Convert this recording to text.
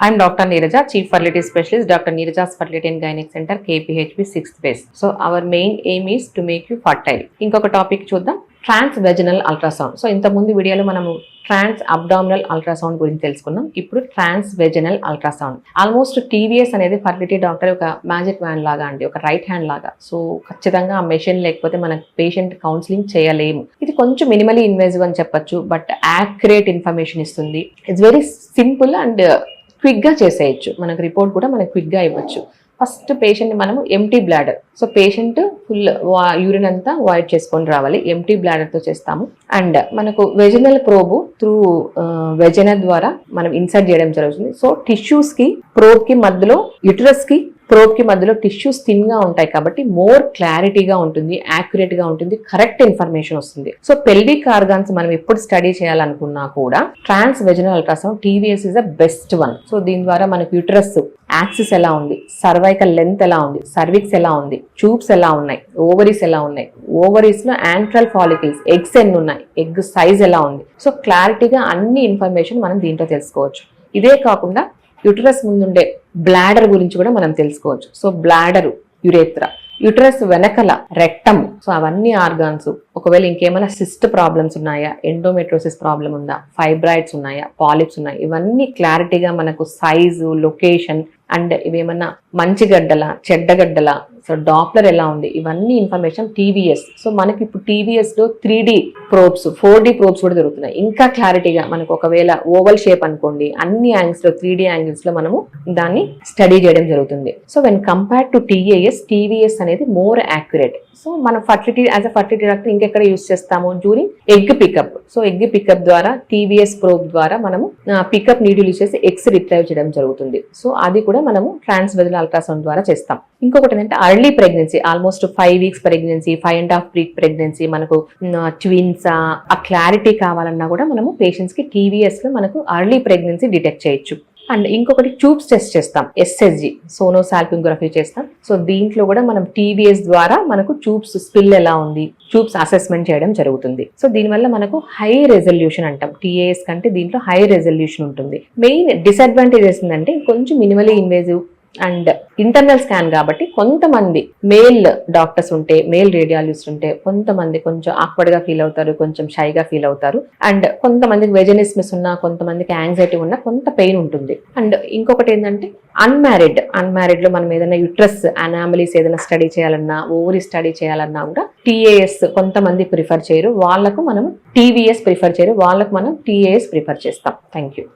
I'm doctor Neeraja chief Fertility specialist doctor Neeraja's Fertility and Gynec Center, KPHP 6th base. So our main aim is to make you fertile. ఇంకొక topic చూద్దాం. ట్రాన్స్ vaginal ultrasound so ఇంతకుముందు వీడియోలో మనము ట్రాన్స్ abdominal ultrasound గురించి తెలుసుకున్నాం. ఇప్పుడు trans vaginal ultrasound almost TVS అనేది fertility doctor ఒక మ్యాజిక్ వ్యాన్ లాగా అండి ఒక రైట్ హ్యాండ్ లాగా. సో ఖచ్చితంగా ఆ మెషిన్ లేకపోతే మన పేషెంట్ కౌన్సిలింగ్ చేయలేము. ఇది కొంచెం మినిమలీ ఇన్వేజివ్ అని చెప్పొచ్చు బట్ యాక్యురేట్ ఇన్ఫర్మేషన్ ఇస్తుంది. ఇట్స్ వెరీ సింపుల్ అండ్ క్విక్గా చేసేయచ్చు. మనకు రిపోర్ట్ కూడా మనకు క్విక్గా ఇవ్వచ్చు. ఫస్ట్ పేషెంట్ మనము empty bladder so patient full urine అంతా వాయిడ్ చేసుకొని రావాలి. ఎంటీ బ్లాడర్తో చేస్తాము. అండ్ మనకు వెజినల్ ప్రోబు త్రూ వెజన ద్వారా మనం ఇన్సర్ట్ చేయడం జరుగుతుంది. సో టిష్యూస్కి ప్రోబ్కి మధ్యలో యుటరస్కి ప్రోబ్కి మధ్యలో టిష్యూస్ థిన్గా ఉంటాయి కాబట్టి మోర్ క్లారిటీగా ఉంటుంది యాక్యురేట్గా ఉంటుంది కరెక్ట్ ఇన్ఫర్మేషన్ వస్తుంది. సో పెల్విక్ ఆర్గాన్స్ మనం ఎప్పుడు స్టడీ చేయాలనుకున్నా కూడా transvaginal ultrasound TVS is the best one. So దీని ద్వారా మనకు యూట్రస్ యాక్సిస్ ఎలా ఉంది సర్వైకల్ లెంత్ ఎలా ఉంది సర్విక్స్ ఎలా ఉంది ట్యూబ్స్ ఎలా ఉన్నాయి ఓవరీస్ ఎలా ఉన్నాయి ఓవరీస్లో యాంట్రల్ ఫాలికల్స్ ఎగ్స్ ఎన్ని ఉన్నాయి ఎగ్ సైజ్ ఎలా ఉంది. సో క్లారిటీగా అన్ని ఇన్ఫర్మేషన్ మనం దీంట్లో తెలుసుకోవచ్చు. ఇదే కాకుండా యుటరస్ ముందుండే బ్లాడర్ గురించి కూడా మనం తెలుసుకోవచ్చు. So bladder urethra. యుటరస్ వెనకల రెక్టమ్ సో అవన్నీ ఆర్గాన్స్. ఒకవేళ ఇంకేమైనా సిస్ట్ ప్రాబ్లమ్స్ ఉన్నాయా? ఎండోమెట్రోసిస్ ప్రాబ్లం ఉందా? ఫైబ్రాయిడ్స్ ఉన్నాయా? పాలిప్స్ ఉన్నాయా? ఇవన్నీ క్లారిటీగా మనకు సైజు లొకేషన్ అండ్ ఇవేమన్నా మంచి గడ్డల చెడ్డ గడ్డల? సో డాప్లర్ ఎలా ఉంది? ఇవన్నీ ఇన్ఫర్మేషన్ టీవీఎస్ సో మనకి ఇప్పుడు టీవీఎస్లో three D probes four D probes కూడా దొరుకుతున్నాయి. ఇంకా క్లారిటీగా మనకు ఒకవేళ ఓవల్ షేప్ అనుకోండి అన్ని యాంగిల్స్లో త్రీ డి యాంగిల్స్లో మనము దాన్ని స్టడీ చేయడం జరుగుతుంది. So when compare to TAS TVS అనేది మోర్ యాక్యురేట్ సో మనం fertility as a fertility doctor ఇంకెక్కడ యూస్ చేస్తాము? During egg pickup so egg pickup ద్వారా టీవీఎస్ ప్రోబ్ ద్వారా మనము పికప్ నీడిల్ యూస్ చేసి ఎగ్స్ రిట్రైవ్ చేయడం జరుగుతుంది. సో అది కూడా మనము ట్రాన్స్వెజల్ అల్ట్రాసౌండ్ ద్వారా చేస్తాం. ఇంకొకటి ఏంటంటే early pregnancy almost five weeks pregnancy five and half week pregnancy మనకు ట్విన్స్ ఆ క్లారిటీ కావాలన్నా కూడా మనము పేషెంట్స్కి లో మనకు అర్లీ ప్రెగ్నెన్సీ డిటెక్ట్ చేయొచ్చు. అండ్ ఇంకొకటి ట్యూబ్స్ టెస్ట్ చేస్తాం ఎస్ఎస్జి సోనో సాల్పింగ్రఫీ చేస్తాం. సో దీంట్లో కూడా మనం టీవీఎస్ ద్వారా మనకు ట్యూబ్స్ స్పిల్ ఎలా ఉంది ట్యూబ్స్ అసెస్మెంట్ చేయడం జరుగుతుంది. సో దీనివల్ల మనకు హై రెజల్యూషన్ అంటాం. టీఏఎస్ కంటే దీంట్లో హై రెజల్యూషన్ ఉంటుంది. మెయిన్ డిసడ్వాంటేజెస్ ఏంటంటే కొంచెం minimally invasive and internal scan కాబట్టి కొంతమంది మేల్ డాక్టర్స్ ఉంటే మేల్ రేడియాలజిస్ట్ ఉంటే కొంతమంది కొంచెం ఆక్వర్డ్గా గా ఫీల్ అవుతారు కొంచెం షైగా ఫీల్ అవుతారు. అండ్ కొంతమందికి వెజనిస్మిస్ ఉన్నా కొంతమందికి యాంగ్జైటీ ఉన్నా కొంత పెయిన్ ఉంటుంది. అండ్ ఇంకొకటి ఏంటంటే అన్మ్యారీడ్ అన్మ్యారీడ్లో మనం ఏదైనా యుట్రస్ అనామలీస్ ఏదైనా స్టడీ చేయాలన్నా ఓవరీ స్టడీ చేయాలన్నా కూడా టీఏఎస్ కొంతమంది ప్రిఫర్ చేయరు. వాళ్ళకు మనం టీవీఎస్ ప్రిఫర్ చేయరు. వాళ్ళకు మనం టీఏఎస్ ప్రిఫర్ చేస్తాం. Thank you.